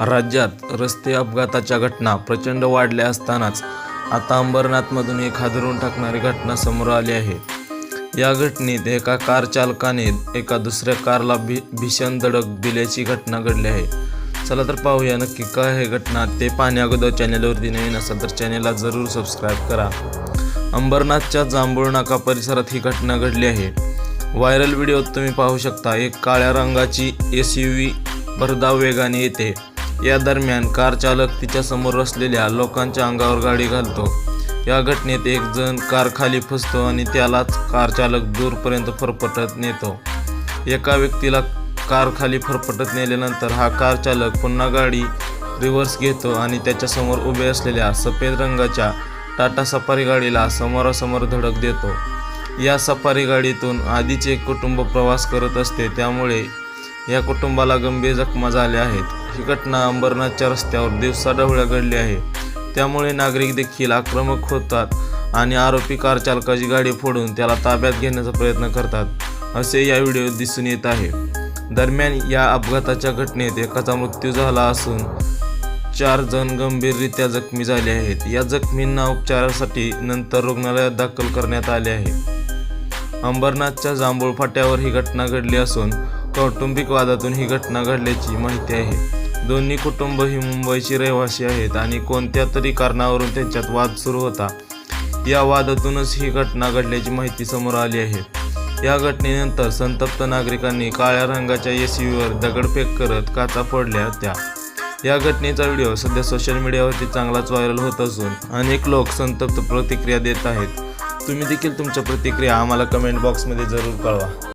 राज्यात रस्ते अपघाताच्या घटना प्रचंड वाढल्या असतानाच आता अंबरनाथमधून एक हादरून टाकणारी घटना समोर आली आहे. या घटनेत एका कार चालकाने एका दुसऱ्या कारला भी भीषण धडक दिल्याची घटना घडली आहे. चला तर पाहूया नक्की काय आहे घटना. ते पाहण्या अगोदर चॅनलवरती नवीन असाल तर चॅनलला जरूर सबस्क्राईब करा. अंबरनाथच्या जांभूळ नाका परिसरात ही घटना घडली आहे. व्हायरल व्हिडिओत तुम्ही पाहू शकता एक काळ्या रंगाची एस यू व्ही भरधाव वेगाने येते. या दरम्यान कार चालक तिच्या समोर असलेल्या लोकांच्या अंगावर गाडी घालतो. या घटनेत एक जण कार खाली फसतो आणि त्यालाच कार चालक दूरपर्यंत फरफटत नेतो. एका व्यक्तीला कार खाली फरफटत नेल्यानंतर हा कार चालक पुन्हा गाडी रिव्हर्स घेतो आणि त्याच्यासमोर उभे असलेल्या सफेद रंगाच्या टाटा सफारी गाडीला समोरासमोर धडक देतो. या सफारी गाडीतून आधीच एक कुटुंब प्रवास करत असते त्यामुळे या कुटुंबाला गंभीर जखमा झाल्या आहेत. ही घटना अंबरनाथच्या रस्त्यावर दिवसाढवळ्या घडली आहे. त्यामुळे नागरिक देखील आक्रमक होतात आणि आरोपी कार चालकाची गाडी फोडून त्याला ताब्यात घेण्याचा प्रयत्न करतात असे या व्हिडिओत दिसून येत आहे. दरम्यान या अपघाताच्या घटनेत एकाचा मृत्यू झाला असून चार जण गंभीररित्या जखमी झाले आहेत. या जखमींना उपचारासाठी नंतर रुग्णालयात दाखल करण्यात आले आहे. अंबरनाथच्या जांभूळ फाट्यावर ही घटना घडली असून कौटुंबिक वादातून ही घटना घडल्याची माहिती आहे. दोन्ही कुटुंब ही मुंबईची रहिवासी आहेत आणि कोणत्या तरी कारणावरून त्यांच्यात वाद सुरू होता. या वादातूनच ही घटना घडल्याची माहिती समोर आली आहे. या घटनेनंतर संतप्त नागरिकांनी काळ्या रंगाच्या एस यूवर दगडफेक करत काचा फोडल्या होत्या. या घटनेचा व्हिडिओ सध्या सोशल मीडियावरती चांगलाच व्हायरल होत असून अनेक लोक संतप्त प्रतिक्रिया देत आहेत. तुम्ही देखील तुमच्या प्रतिक्रिया आम्हाला कमेंट बॉक्समध्ये जरूर कळवा.